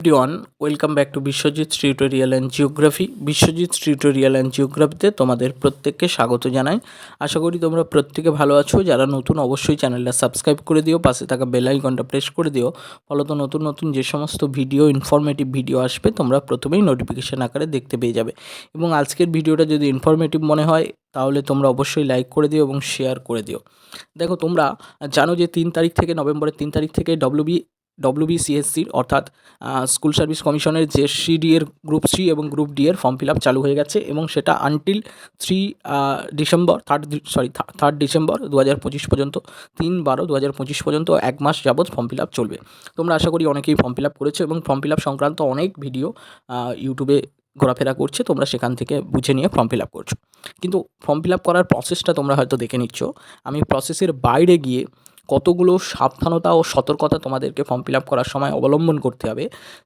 Everyone welcome back to Biswajit tutorial and geography Biswajit tutorial and জিওগ্রাফিতে তোমাদের প্রত্যেককে স্বাগত জানাই। আশা করি তোমরা প্রত্যেকে ভালো আছো। যারা নতুন, অবশ্যই চ্যানেলটা সাবস্ক্রাইব করে দিও, পাশে থাকা বেল আইকনটা প্রেস করে দিও। ফলত নতুন নতুন যে সমস্ত ভিডিও ইনফরমেটিভ ভিডিও আসবে, তোমরা প্রথমেই নোটিফিকেশান আকারে দেখতে পেয়ে যাবে। এবং আজকের ভিডিওটা যদি ইনফরমেটিভ মনে হয়, তাহলে তোমরা অবশ্যই লাইক করে দিও এবং শেয়ার করে দিও। দেখো, তোমরা জানো যে তিন তারিখ থেকে নভেম্বরের তিন তারিখ থেকে ডব্লিউবি ডব্লিউবিসিএসসির অর্থাৎ স্কুল সার্ভিস কমিশনের যে সিডি এর গ্রুপ সি এবং গ্রুপ ডি এর ফর্ম ফিল আপ চালু হয়ে গেছে এবং সেটা until three December third sorry third December দু হাজার পঁচিশ পর্যন্ত, তিন বারো দু হাজার পঁচিশ পর্যন্ত এক মাস যাবৎ ফর্ম ফিল আপ চলবে। তোমরা আশা করি অনেকেই ফর্ম ফিল আপ করেছ এবং ফর্ম ফিল আপ সংক্রান্ত অনেক ভিডিও ইউটিউবে ঘোরাফেরা করছে, তোমরা সেখান থেকে বুঝে নিয়ে ফর্ম ফিল আপ করছ। কিন্তু ফর্ম ফিল আপ করার প্রসেসটা তোমরা হয়তো দেখে নিচ্ছ। আমি প্রসেসের বাইরে গিয়ে কতগুলো সাবধানতা ও সতর্কতা তোমাদেরকে ফর্ম ফিল আপ করার সময় অবলম্বন করতে হবে,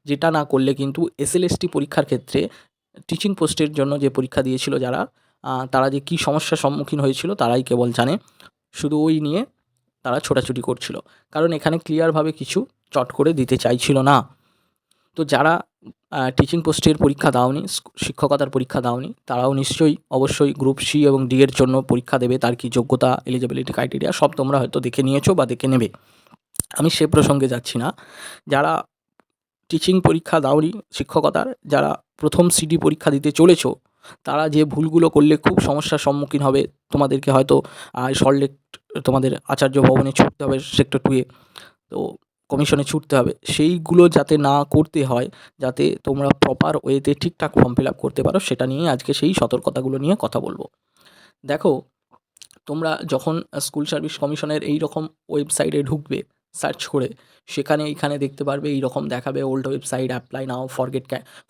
যেটা না করলে কিন্তু এসএলএসটি পরীক্ষার ক্ষেত্রে টিচিং পোস্টের জন্য যে পরীক্ষা দিয়েছিল যারা তারা যে কী সমস্যার সম্মুখীন হয়েছিল তারাই কেবল জানে। শুধু ওই নিয়ে তারা ছোটাছুটি করছিল। কারণ এখানে ক্লিয়ারভাবে কিছু চট করে দিতে চাইছিল না। তো যারা টিচিং পোস্টের পরীক্ষা দাওনি শিক্ষকতার পরীক্ষা দাওনি। তারাও নিশ্চয়ই অবশ্যই গ্রুপ সি এবং ডি এর জন্য পরীক্ষা দেবে, তার কি যোগ্যতা এলিজিবিলিটি ক্রাইটেরিয়া সব তোমরা হয়তো দেখে নিয়েছো বা দেখে নেবে। আমি সে প্রসঙ্গে যাচ্ছি না। যারা টিচিং পরীক্ষা দাওনি, শিক্ষকতার, যারা প্রথম সিডি পরীক্ষা দিতে চলেছো, তারা যে ভুলগুলো করলে খুব সমস্যার সম্মুখীন হবে, তোমাদেরকে হয়তো সল্টলেক তোমাদের আচার্য ভবনে ছুটতে হবে সেক্টর টুয়ে তো কমিশনে ছুটতে হবে। সেইগুলো যাতে না করতে হয়, যাতে তোমরা প্রপার ওয়েতে ঠিকঠাক ফর্ম ফিল আপ করতে পারো, সেটা নিয়ে আজকে সেই সতর্কতাগুলো নিয়ে কথা বলব। দেখো, তোমরা যখন স্কুল সার্ভিস কমিশনের এই রকম ওয়েবসাইটে ঢুকবে সার্চ করে, সেখানে এইখানে দেখতে পারবে এই রকম দেখাবে old website apply now forget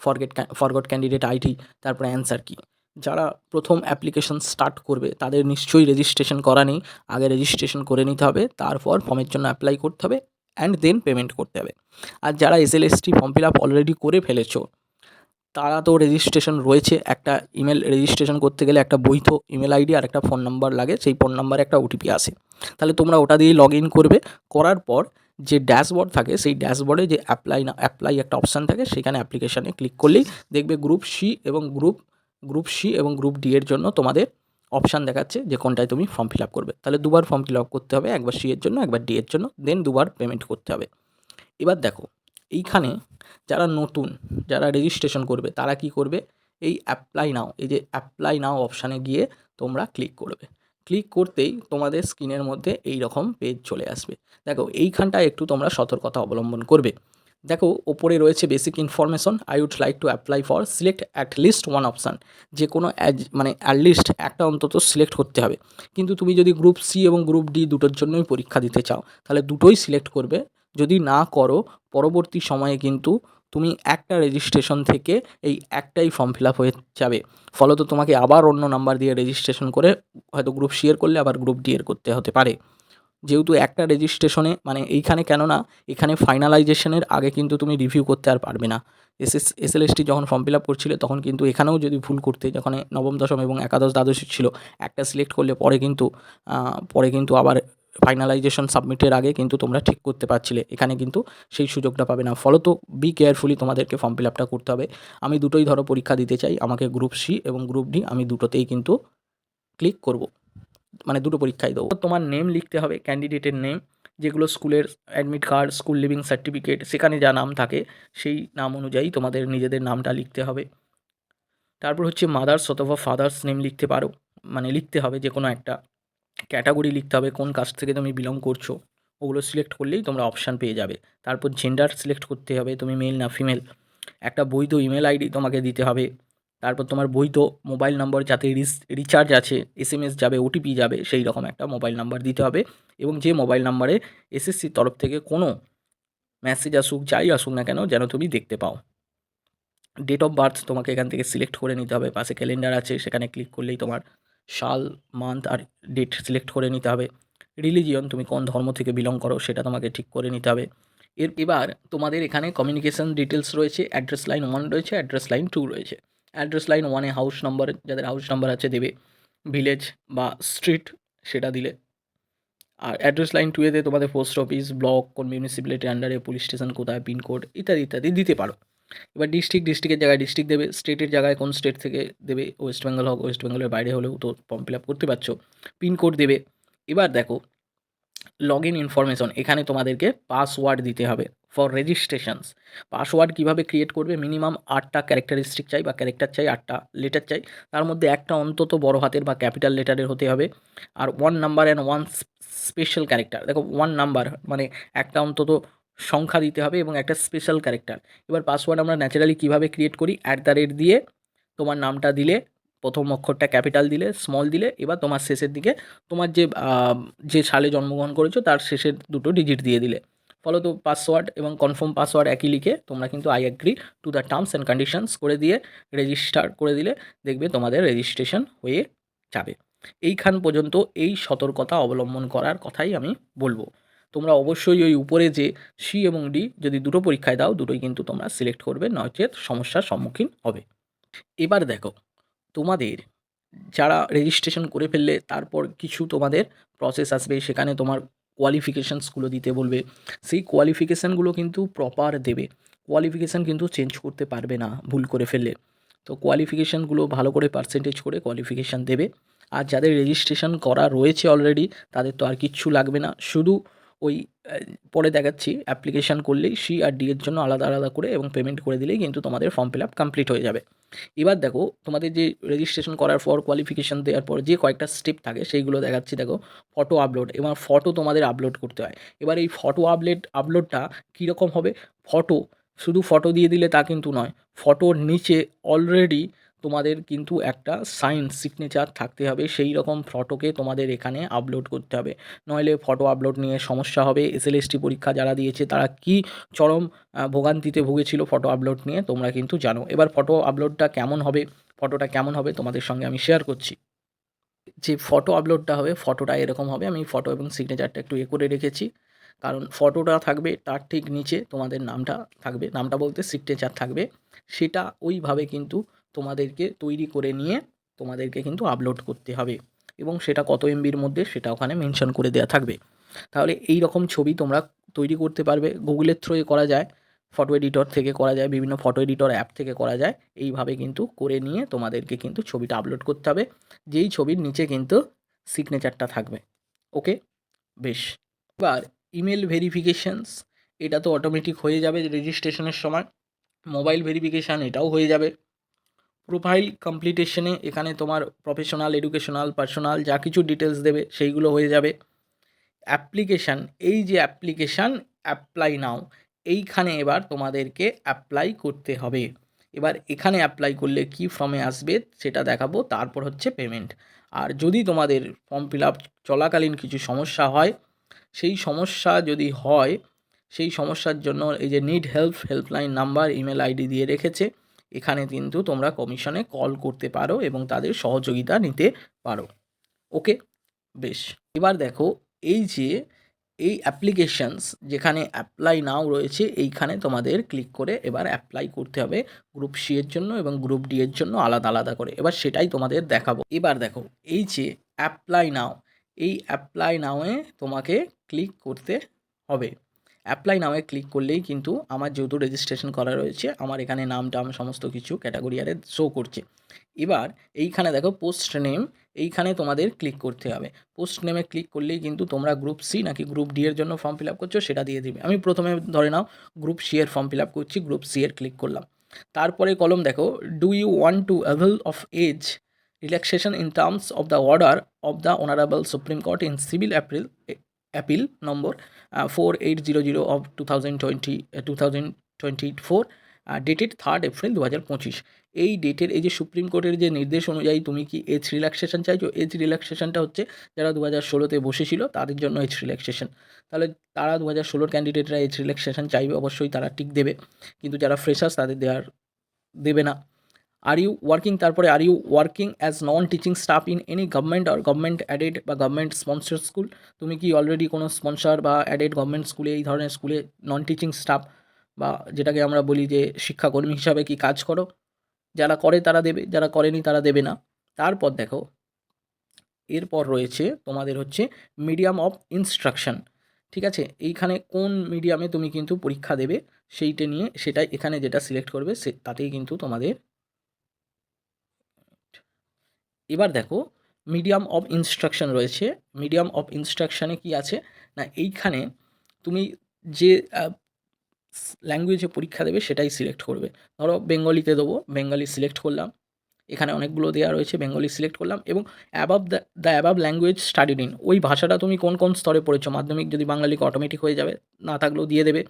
forget forgot candidate IT তারপরে অ্যান্সার কি। যারা প্রথম অ্যাপ্লিকেশন স্টার্ট করবে, তাদের নিশ্চয়ই রেজিস্ট্রেশন করা নেই। আগে রেজিস্ট্রেশন করে নিতে হবে, তারপর ফর্মের জন্য অ্যাপ্লাই করতে হবে। অ্যান্ড দেন পেমেন্ট করতে হবে। আর যারা S SLST form fill up already করে ফেলেছো, তারা তো রেজিস্ট্রেশন রয়েছে। একটা ইমেল রেজিস্ট্রেশন করতে গেলে একটা বৈধ ইমেল আইডি আর একটা ফোন নাম্বার লাগে। সেই ফোন নাম্বারে একটা ওটিপি আসে। তাহলে তোমরা ওটা দিয়েই লগ ইন করবে। করার পর যে ড্যাশবোর্ড থাকে, সেই ড্যাশবোর্ডে যে অ্যাপ্লাই না অ্যাপ্লাই একটা অপশান থাকে, সেখানে অ্যাপ্লিকেশানে ক্লিক করলেই দেখবে গ্রুপ সি এবং গ্রুপ গ্রুপ সি এবং গ্রুপ ডি এর জন্য তোমাদের অপশান দেখাচ্ছে যে কোনটায় তুমি ফর্ম ফিল আপ করবে। তাহলে দুবার ফর্ম ফিল আপ করতে হবে, একবার সি এর জন্য, একবার ডি এর জন্য দেন দুবার পেমেন্ট করতে হবে। এবার দেখো, এইখানে যারা নতুন, যারা রেজিস্ট্রেশন করবে, তারা কি করবে? এই অ্যাপ্লাই নাও এই যে অ্যাপ্লাই নাও অপশানে গিয়ে তোমরা ক্লিক করবে। ক্লিক করতেই তোমাদের স্ক্রিনের মধ্যে এই রকম পেজ চলে আসবে। দেখো, এইখানটায় একটু তোমরা সতর্কতা অবলম্বন করবে। দেখো, ওপরে রয়েছে basic information I would like to apply for select at least one option যে কোনো মানে অ্যাট লিস্ট একটা অন্তত সিলেক্ট করতে হবে। কিন্তু তুমি যদি গ্রুপ সি এবং গ্রুপ ডি দুটোর জন্যই পরীক্ষা দিতে চাও, তাহলে দুটোই সিলেক্ট করবে। যদি না করো, পরবর্তী সময়ে কিন্তু তুমি একটা রেজিস্ট্রেশন থেকে এই একটাই ফর্ম ফিল আপ হয়ে যাবে। ফলত তোমাকে আবার অন্য নাম্বার দিয়ে রেজিস্ট্রেশন করে হয়তো গ্রুপ সি এর করলে, আবার গ্রুপ ডি এর করতে হতে পারে। যেহেতু একটা রেজিস্ট্রেশনে মানে এইখানে কেননা এখানে ফাইনালাইজেশনের আগে কিন্তু তুমি রিভিউ করতে আর পারবে না। S S S L ST যখন ফর্ম ফিল আপ করছিলে, তখন কিন্তু এখানেও যদি ভুল করতে, যখন নবম, দশম এবং একাদশ দ্বাদশ ছিল, একটা সিলেক্ট করলে পরে কিন্তু পরে কিন্তু আবার ফাইনালাইজেশন সাবমিটের আগে কিন্তু তোমরা ঠিক করতে পারছিলে। এখানে কিন্তু সেই সুযোগটা পাবে না। ফলত বি কেয়ারফুলি তোমাদেরকে ফর্ম ফিল আপটা করতে হবে। আমি দুটোই ধরো পরীক্ষা দিতে চাই। আমাকে গ্রুপ সি এবং গ্রুপ ডি আমি দুটোতেই কিন্তু ক্লিক করব। মানে দুটো পরীক্ষাই দেবো। তোমার নেম লিখতে হবে ক্যান্ডিডেটের নেম যেগুলো স্কুলের admit card school leaving certificate সেখানে যা নাম থাকে, সেই নাম অনুযায়ী তোমাদের নিজেদের নামটা লিখতে হবে। তারপর হচ্ছে মাদার্স অথবা ফাদার্স নেম লিখতে পারো মানে লিখতে হবে যে কোনো একটা। ক্যাটাগরি লিখতে হবে, কোন কাস্ট থেকে তুমি বিলং করছ। ওগুলো সিলেক্ট করলেই তোমরা অপশান পেয়ে যাবে। তারপর জেন্ডার সিলেক্ট করতে হবে, তুমি মেল না ফিমেল একটা বৈধ ইমেল আইডি তোমাকে দিতে হবে। তারপর তোমার বৈধ মোবাইল নম্বর যাতে রিচার্জ আছে এস এম এস যাবে ওটিপি যাবে, সেই রকম একটা মোবাইল নাম্বার দিতে হবে। এবং যে মোবাইল নাম্বারে এসএসসির তরফ থেকে কোনো মেসেজ আসুক, যাই আসুক না কেন, যেন তুমি দেখতে পাও। ডেট অফ বার্থ তোমাকে এখান থেকে সিলেক্ট করে নিতে হবে। পাশে ক্যালেন্ডার আছে, সেখানে ক্লিক করলেই তোমার সাল মান্থ আর ডেট সিলেক্ট করে নিতে হবে। রিলিজিয়ন তুমি কোন ধর্ম থেকে বিলং করো, সেটা তোমাকে ঠিক করে নিতে হবে। এর, এবার তোমাদের এখানে কমিউনিকেশান ডিটেলস রয়েছে অ্যাড্রেস লাইন ওয়ান রয়েছে অ্যাড্রেস লাইন টু রয়েছে। অ্যাড্রেস লাইন ওয়ানে হাউস নাম্বার যাদের হাউস নাম্বার আছে দেবে। ভিলেজ বা স্ট্রিট সেটা দিলে। আর অ্যাড্রেস লাইন টুয়েতে তোমাদের পোস্ট অফিস ব্লক কোন মিউনিসিপ্যালিটি আন্ডারে পুলিশ স্টেশন কোথায় পিনকোড ইত্যাদি ইত্যাদি দিতে পারো। এবার ডিস্ট্রিক্ট ডিস্ট্রিক্টের জায়গায় ডিস্ট্রিক্ট দেবে। স্টেটের জায়গায় কোন স্টেট থেকে দেবে? ওয়েস্ট বেঙ্গল হোক ওয়েস্ট বেঙ্গলের বাইরে হলেও তো ফর্ম ফিল আপ করতে পারছ। পিনকোড দেবে। এবার দেখো লগ ইন ইনফরমেশন এখানে তোমাদেরকে পাসওয়ার্ড দিতে হবে ফর রেজিস্ট্রেশনস পাসওয়ার্ড কীভাবে ক্রিয়েট করবে? মিনিমাম আটটা ক্যারেক্টারিস্টিক চাই বা ক্যারেক্টার চাই, আটটা লেটার চাই। তার মধ্যে একটা অন্তত বড় হাতের বা ক্যাপিটাল লেটারের হতে হবে। আর one number and one special character দেখো ওয়ান নাম্বার মানে একটা অন্তত সংখ্যা দিতে হবে এবং একটা স্পেশাল ক্যারেক্টার এবার পাসওয়ার্ড আমরা ন্যাচারালি কীভাবে ক্রিয়েট করি? অ্যাট দ্য রেট দিয়ে তোমার নামটা দিলে প্রথম অক্ষরটা ক্যাপিটাল দিলে স্মল দিলে, এবার তোমার শেষের দিকে তোমার যে যে সালে জন্মগ্রহণ করেছ তার শেষের দুটো ডিজিট দিয়ে দিলে। ফলত পাসওয়ার্ড এবং কনফার্ম পাসওয়ার্ড একই লিখে তোমরা কিন্তু I agree to the terms and conditions করে দিয়ে রেজিস্টার করে দিলে দেখবে তোমাদের রেজিস্ট্রেশন হয়ে যাবে। এইখান পর্যন্ত এই সতর্কতা অবলম্বন করার কথাই আমি বলব। তোমরা অবশ্যই ওই উপরে যে সি এবং ডি যদি দুটো পরীক্ষায় দাও, দুটোই কিন্তু তোমরা সিলেক্ট করবে, নচেত সমস্যার সম্মুখীন হবে। এবার দেখো তোমাদের যারা রেজিস্ট্রেশন করে ফেললে তারপর কিছু তোমাদের প্রসেস আসবে, সেখানে তোমার কোয়ালিফিকেশানসগুলো দিতে বলবে। সেই কোয়ালিফিকেশানগুলো কিন্তু প্রপার দেবে। কোয়ালিফিকেশান কিন্তু চেঞ্জ করতে পারবে না ভুল করে ফেললে। তো কোয়ালিফিকেশানগুলো ভালো করে পার্সেন্টেজ করে কোয়ালিফিকেশান দেবে। আর যাদের রেজিস্ট্রেশন করা রয়েছে অলরেডি তাদের তো আর কিচ্ছু লাগবে না। শুধু ওই পরে দেখাচ্ছি অ্যাপ্লিকেশান করলেই সি আর ডি এর জন্য আলাদা আলাদা করে এবং পেমেন্ট করে দিলেই কিন্তু তোমাদের ফর্ম ফিল আপ কমপ্লিট হয়ে যাবে। এবার দেখো, তোমাদের যে রেজিস্ট্রেশন করার পর কোয়ালিফিকেশান দেওয়ার পর যে কয়েকটা স্টেপ থাকে, সেইগুলো দেখাচ্ছি। দেখো ফটো আপলোড এবার ফটো তোমাদের আপলোড করতে হয়। এবার এই ফটো আপলোড আপলোডটা কীরকম হবে? ফটো শুধু ফটো দিয়ে দিলে তা কিন্তু নয় ফটোর নিচে অলরেডি তোমাদের কিন্তু একটা সাইন সিগনেচার থাকতে হবে। সেই রকম ফটোকে তোমাদের এখানে আপলোড করতে হবে। নইলে ফটো আপলোড নিয়ে সমস্যা হবে। এসএলএসটি পরীক্ষা যারা দিয়েছে, তারা কি চরম ভোগান্তিতে ভুগেছিল ফটো আপলোড নিয়ে, তোমরা কিন্তু জানো। এবার ফটো আপলোডটা কেমন হবে? ফটোটা কেমন হবে? তোমাদের সঙ্গে আমি শেয়ার করছি। যে ফটো আপলোডটা হবে ফটোটা এরকম হবে। আমি ফটো এবং সিগনেচারটা একটু এ করে রেখেছি। কারণ ফটোটা থাকবে তার ঠিক নিচে, তোমাদের নামটা থাকবে। নামটা বলতে সিগনেচার থাকবে। সেটা ওইভাবে কিন্তু তোমাদেরকে তৈরি করে নিয়ে তোমাদেরকে কিন্তু আপলোড করতে হবে। এবং সেটা কত এমবির মধ্যে সেটা ওখানে মেনশন করে দেওয়া থাকবে। তাহলে এই রকম ছবি তোমরা তৈরি করতে পারবে। গুগলের থ্রুয়ে করা যায় ফটো এডিটর থেকে করা যায়, বিভিন্ন ফটো এডিটর অ্যাপ থেকে করা যায়। এইভাবে কিন্তু করে নিয়ে তোমাদেরকে কিন্তু ছবিটা আপলোড করতে হবে। যেই ছবির নিচে কিন্তু সিগনেচারটা থাকবে। ওকে বেশ। এবার ইমেল ভেরিফিকেশানস এটা তো অটোমেটিক হয়ে যাবে রেজিস্ট্রেশনের সময়। মোবাইল ভেরিফিকেশান এটাও হয়ে যাবে। প্রোফাইল কমপ্লিটেশনে এখানে তোমার প্রফেশনাল এডুকেশনাল পার্সোনাল যা কিছু ডিটেলস দেবে সেইগুলো হয়ে যাবে। অ্যাপ্লিকেশান এই যে অ্যাপ্লিকেশান অ্যাপ্লাই নাও এইখানে এবার তোমাদেরকে অ্যাপ্লাই করতে হবে। এবার এখানে অ্যাপ্লাই করলে কি ফর্মে আসবে সেটা দেখাবো, তারপর হচ্ছে পেমেন্ট আর যদি তোমাদের ফর্ম ফিল আপ চলাকালীন কিছু সমস্যা হয়, সেই সমস্যা যদি হয়, সেই সমস্যার জন্য এই যে need help helpline number email ID দিয়ে রেখেছে এখানে কিন্তু তোমরা কমিশনে কল করতে পারো এবং তাদের সহযোগিতা নিতে পারো। ওকে বেশ। এবার দেখো, এই যে, এই অ্যাপ্লিকেশানস যেখানে অ্যাপ্লাই নাও রয়েছে, এইখানে তোমাদের ক্লিক করে এবার অ্যাপ্লাই করতে হবে গ্রুপ সি এর জন্য এবং গ্রুপ ডি এর জন্য আলাদা আলাদা করে। এবার সেটাই তোমাদের দেখাবো। এবার দেখো, এই যে অ্যাপ্লাই নাও এই অ্যাপ্লাই নাওয়ে তোমাকে ক্লিক করতে হবে। অ্যাপ্লাই নামে ক্লিক করলেই কিন্তু আমার যেহেতু রেজিস্ট্রেশন করা রয়েছে, আমার এখানে নাম, টাম সমস্ত কিছু ক্যাটাগরি আরে শো করছে। এবার এইখানে দেখো পোস্ট নেম এইখানে তোমাদের ক্লিক করতে হবে। পোস্ট নেমে ক্লিক করলেই কিন্তু তোমরা গ্রুপ সি নাকি গ্রুপ ডি এর জন্য ফর্ম ফিল আপ করছ সেটা দিয়ে দিবে। আমি প্রথমে ধরে নাও গ্রুপ সি এর ফর্ম ফিল আপ করছি গ্রুপ সি এর ক্লিক করলাম। তারপরে কলম দেখো do you want to avail of age relaxation in terms of the order of the honourable supreme court in civil April appeal number four eight zero zero of two thousand twenty two thousand twenty four dated third April দু হাজার পঁচিশ এই ডেটের এই যে supreme কোর্টের যে নির্দেশ অনুযায়ী তুমি কি এজ রিল্যাক্সেশন চাইছো? এজ রিল্যাক্সেশনটা হচ্ছে যারা দু হাজার ষোলোতে বসেছিল তাদের জন্য এজ রিল্যাক্সেশন তাহলে তারা দু হাজার ষোলোর ক্যান্ডিডেটরা এজ রিল্যাক্সেশন চাইবে, অবশ্যই তারা টিক দেবে। কিন্তু যারা ফ্রেশার্স তাদের দেওয়ার দেবে না। আর ইউ ওয়ার্কিং তারপরে are you working as non teaching staff in any government R government aided বা গভর্নমেন্ট স্পন্সর স্কুল তুমি কি অলরেডি কোনো স্পন্সর বা অ্যাডেড গভর্নমেন্ট স্কুলে এই ধরনের স্কুলে নন টিচিং স্টাফ বা যেটাকে আমরা বলি যে শিক্ষাকর্মী হিসাবে কি কাজ করো? যারা করে তারা দেবে, যারা করেনি তারা দেবে না। তারপর দেখো, এরপর রয়েছে তোমাদের হচ্ছে মিডিয়াম অফ ইনস্ট্রাকশন ঠিক আছে? এইখানে কোন মিডিয়ামে তুমি কিন্তু পরীক্ষা দেবে, সেইটা নিয়ে, সেটাই এখানে যেটা সিলেক্ট করবে, সে, তাতেই কিন্তু তোমাদের এবার দেখো মিডিয়াম অফ ইনস্ট্রাকশান রয়েছে। মিডিয়াম অফ ইনস্ট্রাকশানে কি আছে? না, এইখানে তুমি যে ল্যাঙ্গুয়েজে পরীক্ষা দেবে সেটাই সিলেক্ট করবে। ধরো বেঙ্গলিতে দেবো বেঙ্গলি সিলেক্ট করলাম। এখানে অনেকগুলো দেওয়া রয়েছে বেঙ্গলি সিলেক্ট করলাম এবং above the the above language studied in ওই ভাষাটা তুমি কোন কোন স্তরে পড়েছো? মাধ্যমিক যদি বাঙালিকে অটোমেটিক হয়ে যাবে, না থাকলেও দিয়ে দেবে।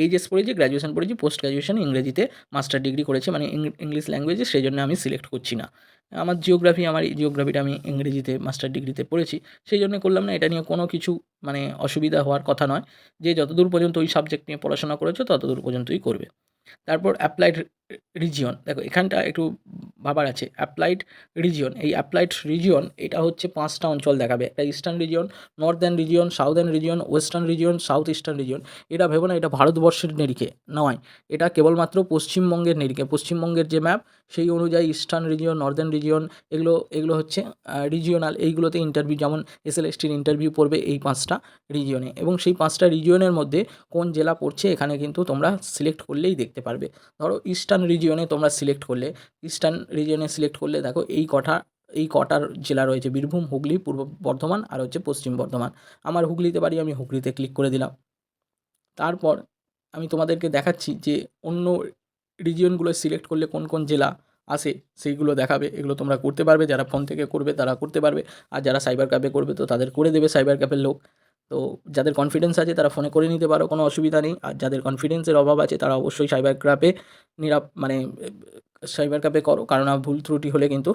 এইচএস পড়েছি গ্র্যাজুয়েশন পড়েছি পোস্ট গ্র্যাজুয়েশন ইংরেজিতে মাস্টার ডিগ্রি করেছে মানে ইংলিশ ল্যাঙ্গুয়েজে সেই জন্য আমি সিলেক্ট করছি না। আমার জিওগ্রাফি আমার জিওগ্রাফিটা আমি ইংরেজিতে মাস্টার ডিগ্রিতে পড়েছি সেই জন্য করলাম না, এটা নিয়ে কোনো কিছু মানে অসুবিধা হওয়ার কথা নয়। যে যতদূর পর্যন্ত ওই সাবজেক্ট নিয়ে পড়াশোনা করেছ, ততদূর পর্যন্তই করবে। তারপর অ্যাপ্লাইড রিজিয়ন দেখো, এখানটা একটু ভাবার আছে। অ্যাপ্লাইড রিজিয়ন এই অ্যাপ্লাইড রিজিয়ন এটা হচ্ছে পাঁচটা অঞ্চল দেখাবে। একটা eastern region northern region southern region western region south eastern region এটা ভেবো না, এটা ভারতবর্ষের নিরিখে নয়, এটা কেবলমাত্র পশ্চিমবঙ্গের নিরিখে পশ্চিমবঙ্গের যে ম্যাপ সেই অনুযায়ী ইস্টার্ন রিজিয়ন নর্দার্ন রিজিয়ন এগুলো এগুলো হচ্ছে রিজিয়নাল এইগুলোতে ইন্টারভিউ যেমন এসএলএসটির ইন্টারভিউ পড়বে এই পাঁচটা রিজিয়নে এবং সেই পাঁচটা রিজিয়নের মধ্যে কোন জেলা পড়ছে, এখানে কিন্তু তোমরা সিলেক্ট করলেই দেখতে পারবে। ধরো ইস্টার্ন রিজিয়নে তোমরা সিলেক্ট করলে ইস্টার্ন রিজিয়নে সিলেক্ট করলে দেখো এই কটা, এই কটার জেলা রয়েছে, বীরভূম, হুগলি, পূর্ব বর্ধমান আর হচ্ছে পশ্চিম বর্ধমান। আমার হুগলিতে বাড়ি আমি হুগলিতে ক্লিক করে দিলাম। তারপর আমি তোমাদেরকে দেখাচ্ছি যে অন্য রিজিয়নগুলো সিলেক্ট করলে কোন কোন জেলা আসে, সেইগুলো দেখাবে, এগুলো তোমরা করতে পারবে, যারা ফোন থেকে করবে তারা করতে পারবে, আর যারা সাইবার ক্যাফে করবে তো তাদের করে দেবে সাইবার ক্যাফের লোক। তো যাদের কনফিডেন্স আছে তারা ফোনে করে নিতে পারো, কোনো অসুবিধা নেই। আর যাদের কনফিডেন্সের অভাব আছে তারা অবশ্যই সাইবার ক্যাফে নিরাপ মানে সাইবার ক্যাফে করো। কারণ ভুল ত্রুটি হলে কিন্তু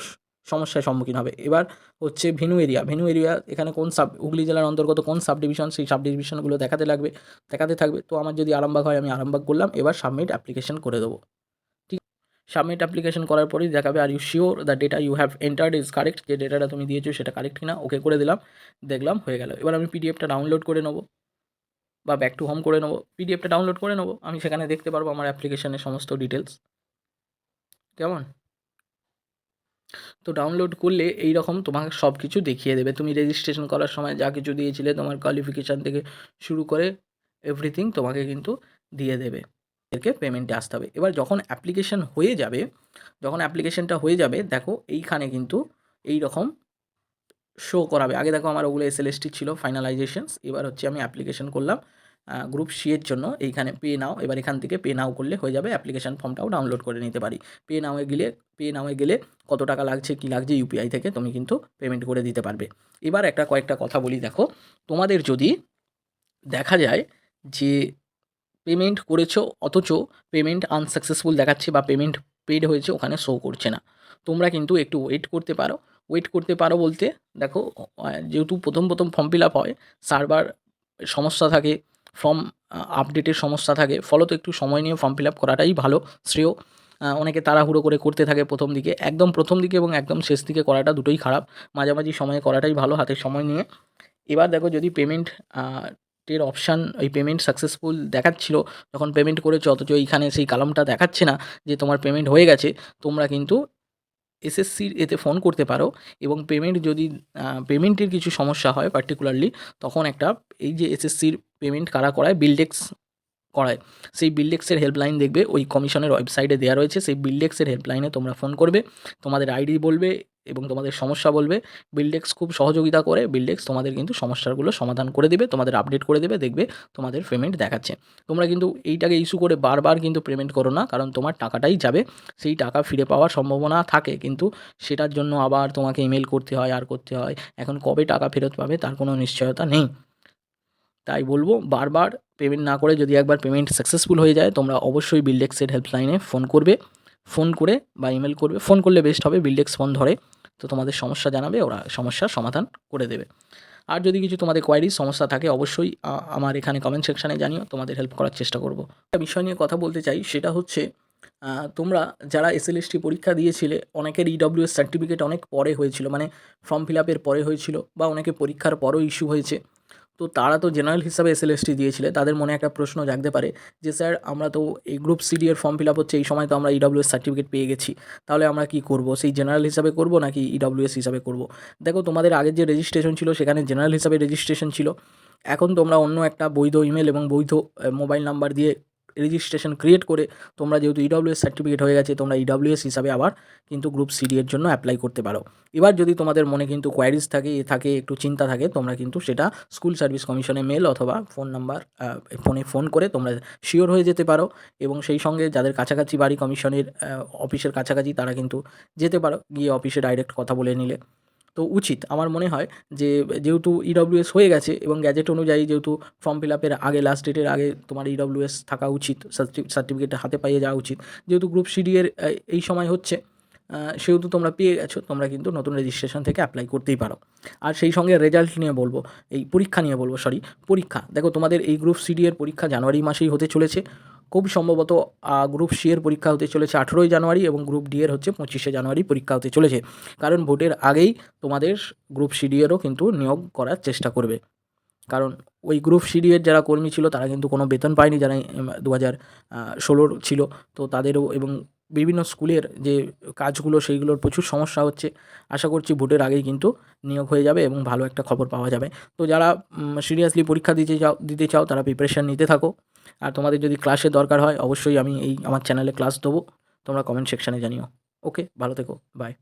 সমস্যার সম্মুখীন হবে। এবার হচ্ছে ভেনু এরিয়া ভেনু এরিয়া এখানে কোন সাব হুগলি জেলার অন্তর্গত কোন সাব ডিভিশন সেই সাব ডিভিশনগুলো দেখাতে লাগবে। দেখাতে থাকবে। তো আমার যদি আরামবাগ হয় আমি আরামবাগ করলাম। এবার সাবমিট অ্যাপ্লিকেশন করে দেবো। সাবমিট অ্যাপ্লিকেশন করার পরেই দেখাবে are you sure the data you have entered is correct যে ডেটাটা তুমি দিয়েছ সেটা কারেক্ট কিনা ওকে করে দিলাম, দেখলাম, হয়ে গেল। এবার আমি পিডিএফটা ডাউনলোড করে নেব, বা ব্যাক টু হোম করে নেব। পিডিএফটা ডাউনলোড করে নেব, আমি সেখানে দেখতে পারব আমার অ্যাপ্লিকেশনের সমস্ত ডিটেলস কেমন? তো ডাউনলোড করলে এই রকম তোমাকে সব কিছু দেখিয়ে দেবে। তুমি রেজিস্ট্রেশন করার সময় যা কিছু দিয়েছিলে, তোমার কোয়ালিফিকেশান থেকে শুরু করে এভরিথিং তোমাকে কিন্তু দিয়ে দেবে। এদেরকে পেমেন্টে আসতে হবে। এবার যখন অ্যাপ্লিকেশন হয়ে যাবে, যখন অ্যাপ্লিকেশনটা হয়ে যাবে, দেখো এইখানে কিন্তু এই রকম শো করাবে। আগে দেখো আমার ওগুলো এসএলএসটি ছিল ফাইনালাইজেশনস এবার হচ্ছে আমি অ্যাপ্লিকেশন করলাম গ্রুপ সি এর জন্য, এইখানে পে নাও এবার এখান থেকে পে নাও করলে হয়ে যাবে অ্যাপ্লিকেশন ফর্মটাও ডাউনলোড করে নিতে পারি। পে নাওয়ে গেলে পে নাওয়ে গেলে কত টাকা লাগছে, কী লাগছে ইউপিআই থেকে তুমি কিন্তু পেমেন্ট করে দিতে পারবে। এবার একটা কয়েকটা কথা বলি, দেখো তোমাদের যদি দেখা যায় যে পেমেন্ট করেছ, অথচ পেমেন্ট আনসাকসেসফুল দেখাচ্ছে বা পেমেন্ট পেড হয়েছে, ওখানে শো করছে না। তোমরা কিন্তু একটু ওয়েট করতে পারো। ওয়েট করতে পারো বলতে, দেখো, যেহেতু প্রথম প্রথম ফর্ম ফিল আপ হয় সার্ভার সমস্যা থাকে ফর্ম আপডেটের সমস্যা থাকে, ফলত একটু সময় নিয়ে ফর্ম ফিল আপ করাটাই ভালো। শ্রেয় অনেকে তাড়াহুড়ো করে করতে থাকে প্রথম দিকে। একদম প্রথম দিকে এবং একদম শেষ দিকে করাটা দুটোই খারাপ। মাঝামাঝি সময়ে করাটাই ভালো হাতে সময় নিয়ে। এবার দেখো যদি পেমেন্ট টের অপশান ওই পেমেন্ট সাকসেসফুল দেখাচ্ছিল। যখন পেমেন্ট করেছ, অথচ এইখানে সেই কালামটা দেখাচ্ছে না যে তোমার পেমেন্ট হয়ে গেছে, তোমরা কিন্তু এসএসসির এতে ফোন করতে পারো এবং পেমেন্ট যদি পেমেন্টের কিছু সমস্যা হয় পার্টিকুলারলি তখন একটা এই যে এসএসসির পেমেন্ট কারা করায়? বিলডেক্স করায় সেই বিল্ডেক্সের হেল্পলাইন দেখবে, ওই কমিশনের ওয়েবসাইটে দেওয়া রয়েছে, সেই বিল্ডেক্সের হেল্পলাইনে তোমরা ফোন করবে, তোমাদের আইডি বলবে এবং তোমাদের সমস্যা বলবে। বিল্ডেক্স খুব সহযোগিতা করে বিল্ডেক্স তোমাদের কিন্তু সমস্যাগুলো সমাধান করে দেবে, তোমাদের আপডেট করে দেবে, দেখবে তোমাদের পেমেন্ট দেখাচ্ছে। তোমরা কিন্তু এইটাকে ইস্যু করে বারবার কিন্তু পেমেন্ট করো না, কারণ তোমার টাকাটাই যাবে। সেই টাকা ফিরে পাওয়ার সম্ভাবনা থাকে, কিন্তু সেটার জন্য আবার তোমাকে ইমেল করতে হয়, আর করতে হয়। এখন কবে টাকা ফেরত পাবে, তার কোনো নিশ্চয়তা নেই। তাই বলব, বারবার পেমেন্ট না করে যদি একবার পেমেন্ট সাকসেসফুল হয়ে যায়, তোমরা অবশ্যই বিল্ডেক্সের হেল্পলাইনে ফোন করবে। ফোন করে বা ইমেল করবে। ফোন করলে বেস্ট হবে বিল্ডেক্স ফোন ধরে। তো তোমাদের সমস্যা জানাবে, ওরা সমস্যার সমাধান করে দেবে। আর যদি কিছু তোমাদের কোয়ারিজ সমস্যা থাকে, অবশ্যই আমার এখানে কমেন্ট সেকশানে জানিও, তোমাদের হেল্প করার চেষ্টা করব। একটা বিষয় নিয়ে কথা বলতে চাই, সেটা হচ্ছে তোমরা যারা এসএলএসটি পরীক্ষা দিয়েছিলে, অনেকের ইডব্লিউএস সার্টিফিকেট অনেক পরে হয়েছিল মানে ফর্ম ফিল আপের পরে হয়েছিল, বা অনেকে পরীক্ষার পরও ইস্যু হয়েছে। তো তারা তো জেনারেল হিসাবে এসএলএসটি দিয়েছিলে। তাদের মনে একটা প্রশ্ন জাগতে পারে যে, স্যার, আমরা তো এই গ্রুপ সিডি এর ফর্ম ফিল আপ হচ্ছে, এই সময় তো আমরা ইডাব্লিউএস সার্টিফিকেট পেয়ে গেছি। তাহলে আমরা কি করব? সেই জেনারেল হিসাবে করব নাকি ইডাব্লিউএস হিসাবে করব? দেখো, তোমাদের আগের যে রেজিস্ট্রেশন ছিল, সেখানে জেনারেল হিসাবে রেজিস্ট্রেশন ছিল। এখন তোমরা অন্য একটা বৈধ ইমেল এবং বৈধ মোবাইল নাম্বার দিয়ে রেজিস্ট্রেশন ক্রিয়েট করে তোমরা যেহেতু ইডাব্লিউএস সার্টিফিকেট হয়ে গেছে, তোমরা ইডাব্লিউএস হিসাবে আবার কিন্তু গ্রুপ সিডি এর জন্য অ্যাপ্লাই করতে পারো। এবার যদি তোমাদের মনে কিন্তু কোয়ারিজ থাকে, এ থাকে, একটু চিন্তা থাকে, তোমরা কিন্তু সেটা স্কুল সার্ভিস কমিশনে মেল অথবা ফোন নাম্বার ফোনে ফোন করে তোমরা শিওর হয়ে যেতে পারো এবং সেই সঙ্গে যাদের কাছাকাছি বাড়ি কমিশনের অফিসের কাছাকাছি তারা কিন্তু যেতে পারো, গিয়ে অফিসে ডাইরেক্ট কথা বলে নিলে। তো উচিত। আমার মনে হয় যে, যেহেতু ইডব্লিউএস হয়ে গেছে এবং গ্যাজেট অনুযায়ী যেহেতু ফর্ম ফিল আপের আগে লাস্ট ডেটের আগে তোমার ইডব্লিউএস থাকা উচিত সার্টিফিকেট হাতে পাইয়ে যাওয়া উচিত। যেহেতু গ্রুপ সিডি এর এই সময় হচ্ছে সেহেতু তোমরা পেয়ে গেছো, তোমরা কিন্তু নতুন রেজিস্ট্রেশন থেকে অ্যাপ্লাই করতেই পারো। আর সেই সঙ্গে রেজাল্ট নিয়ে বলব, এই পরীক্ষা নিয়ে বলব সরি পরীক্ষা। দেখো তোমাদের এই গ্রুপ সিডি এর পরীক্ষা জানুয়ারি মাসেই হতে চলেছে। খুব সম্ভবত গ্রুপ সি এর পরীক্ষা হতে চলেছে আঠেরোই জানুয়ারি এবং গ্রুপ ডি এর হচ্ছে পঁচিশে জানুয়ারি পরীক্ষা হতে চলেছে। কারণ ভোটের আগেই তোমাদের গ্রুপ সি ডি এরও কিন্তু নিয়োগ করার চেষ্টা করবে। কারণ ওই গ্রুপ সি ডি এর যারা কর্মী ছিল, তারা কিন্তু কোনো বেতন পায়নি যারা দু হাজার ষোলোর ছিল। তো তাদেরও এবং বিভিন্ন স্কুলের যে কাজগুলো, সেইগুলোর প্রচুর সমস্যা হচ্ছে। আশা করছি ভোটের আগেই কিন্তু নিয়োগ হয়ে যাবে এবং ভালো একটা খবর পাওয়া যাবে। তো যারা সিরিয়াসলি পরীক্ষা দিতে চাও দিতে চাও, তারা প্রিপারেশান নিতে থাকো। আর তোমাদের যদি ক্লাসের দরকার হয়, অবশ্যই আমি এই, আমার চ্যানেলে ক্লাস দেবো। তোমরা কমেন্ট সেকশানে জানিও। ওকে ভালো থেকো। বাই